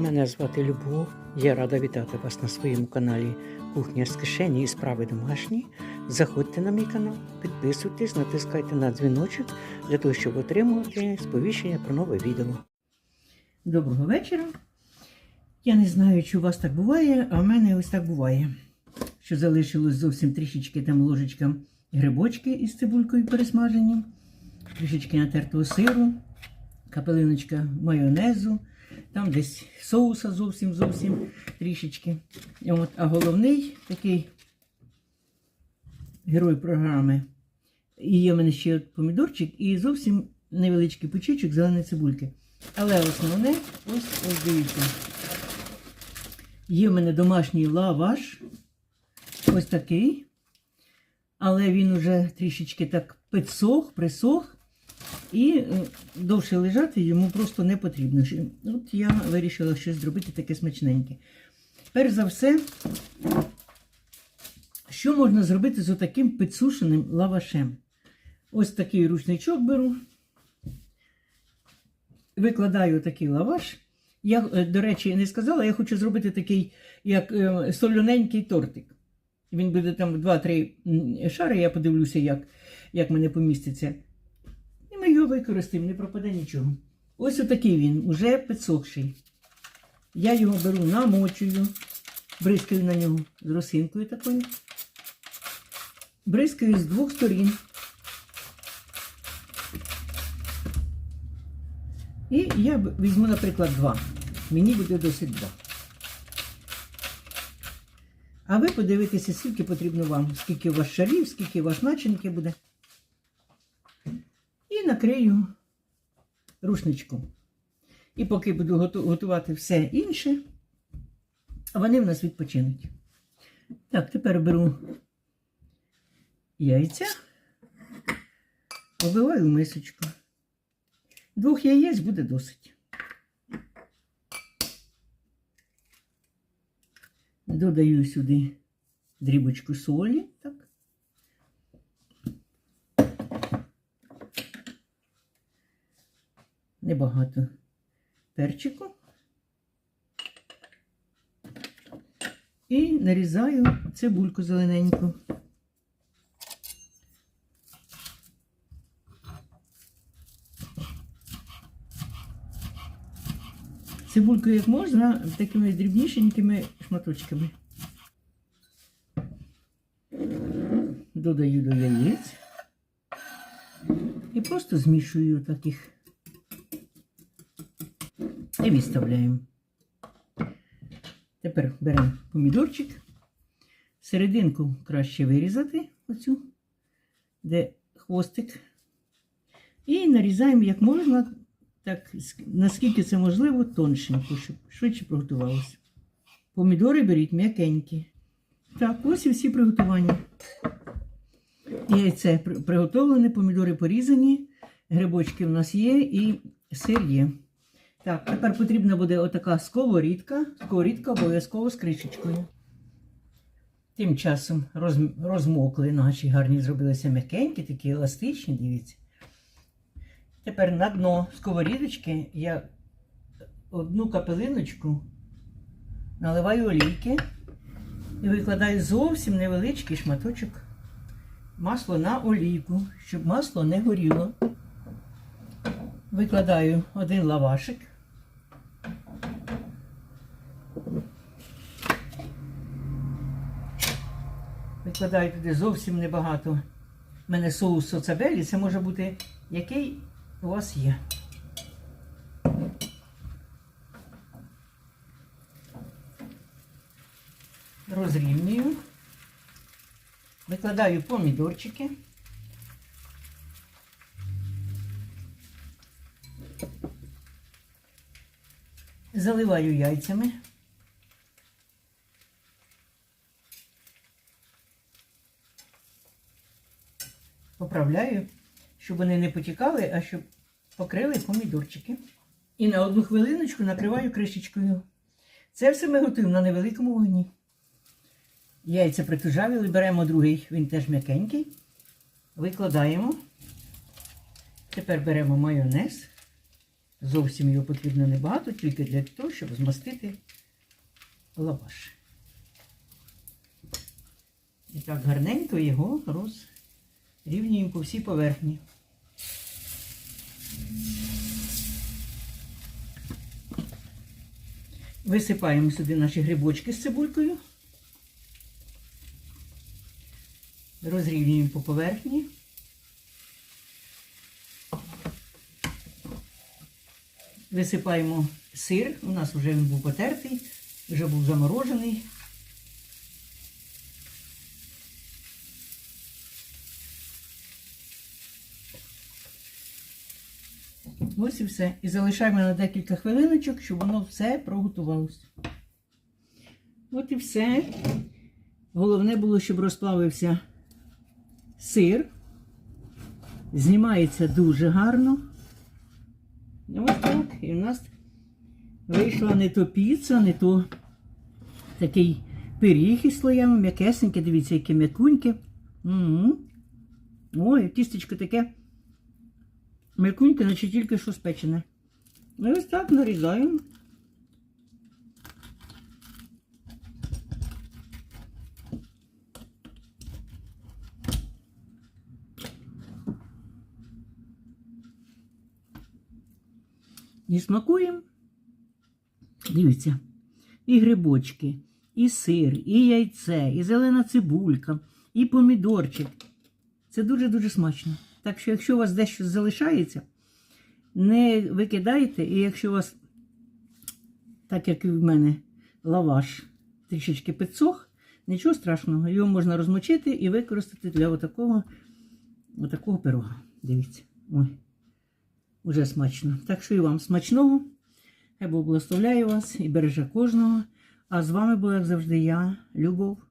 Мене звати Любов. Я рада вітати вас на своєму каналі Кухня з кишені і справи домашні. Заходьте на мій канал, підписуйтесь, натискайте на дзвіночок для того, щоб отримувати сповіщення про нове відео. Доброго вечора. Я не знаю, чи у вас так буває, а в мене ось так буває. Що залишилось зовсім трішечки там ложечка грибочки із цибулькою пересмажені, трішечки натертого сиру, капелиночка майонезу, там десь соуса зовсім зовсім трішечки. От, а головний такий герой програми. І є в мене ще помідорчик і зовсім невеличкий пучечок зеленої цибульки. Але основне, ось ось дивіться. Є в мене домашній лаваш. Ось такий. Але він уже трішечки так підсох, присох. І е, довше лежати йому просто не потрібно. От я вирішила щось зробити таке смачненьке. Перш за все, що можна зробити з отаким підсушеним лавашем? Ось такий рушничок беру, викладаю такий лаваш. Я, е, до речі, не сказала, я хочу зробити такий, як е, солоненький тортик. Він буде там 2-3 шари, я подивлюся, як, як мене поміститься. Його використаємо, не пропаде нічого. Ось отакий він, уже підсохший. Я його беру, намочую, бризкаю на нього з росинкою такою. Бризкаю з двох сторін. І я візьму, наприклад, два. Мені буде досить два. А ви подивитеся, скільки потрібно вам, скільки у вас шарів, скільки у вас начинки буде. Накрию рушничком. І поки буду готувати все інше, вони в нас відпочинуть. Так, тепер беру яйця, обиваю в мисочку. Двох яєць буде досить. Додаю сюди дрібочку солі. Так. Небагато перчику. І нарізаю цибульку зелененьку. Цибульку як можна такими дрібнішенькими шматочками. Додаю до яєць і просто змішую таких і відставляємо. Тепер беремо помідорчик, серединку краще вирізати, оцю, де хвостик, і нарізаємо як можна, так, наскільки це можливо, тоншенько, щоб швидше приготувалося. Помідори беріть м'якенькі. Так, ось і всі приготування. Яйце приготовлене, помідори порізані, грибочки в нас є і сир є. Так, тепер потрібна буде отака сковорідка. Сковорідка обов'язково з кришечкою. Тим часом роз- розмокли наші гарні зробилися м'якенькі, такі еластичні, дивіться. Тепер на дно сковорідочки я одну капелиночку наливаю олійки і викладаю зовсім невеличкий шматочок масла на олійку, щоб масло не горіло. Викладаю один лавашик. Викладаю туди зовсім небагато. У мене соус соцабелі, це може бути який у вас є. Розрівнюю. Викладаю помідорчики. Заливаю яйцями. Поправляю, щоб вони не потікали, а щоб покрили помідорчики. І на одну хвилиночку накриваю кришечкою. Це все ми готуємо на невеликому вогні. Яйця притужавили, беремо другий, він теж м'якенький. Викладаємо. Тепер беремо майонез. Зовсім його потрібно небагато, тільки для того, щоб змастити лаваш. І так гарненько його розрівнюємо по всій поверхні. Висипаємо сюди наші грибочки з цибулькою. Розрівнюємо по поверхні. Висипаємо сир. У нас вже він був потертий, вже був заморожений. Ось і все. І залишаємо на декілька хвилиночок, щоб воно все проготувалося. От і все. Головне було, щоб розплавився сир. Знімається дуже гарно. Ось так. І в нас вийшла не то піца, не то такий пиріг із слоями, м'якесеньке, дивіться, яке м'якуньке. Ой, тістечко таке м'якуньке, наче тільки що спечене. І ось так нарізаємо. І смакуємо. Дивіться, і грибочки, і сир, і яйце, і зелена цибулька, і помідорчик. Це дуже-дуже смачно. Так що, якщо у вас дещо залишається, не викидайте, і якщо у вас, так як і в мене, лаваш трішечки підсох, нічого страшного, його можна розмочити і використати для отакого, отакого пирога. Дивіться. Ой. Уже смачно. Так що і вам смачного. Хай Бог благословляє вас і береже кожного. А з вами була, як завжди, я, Любов.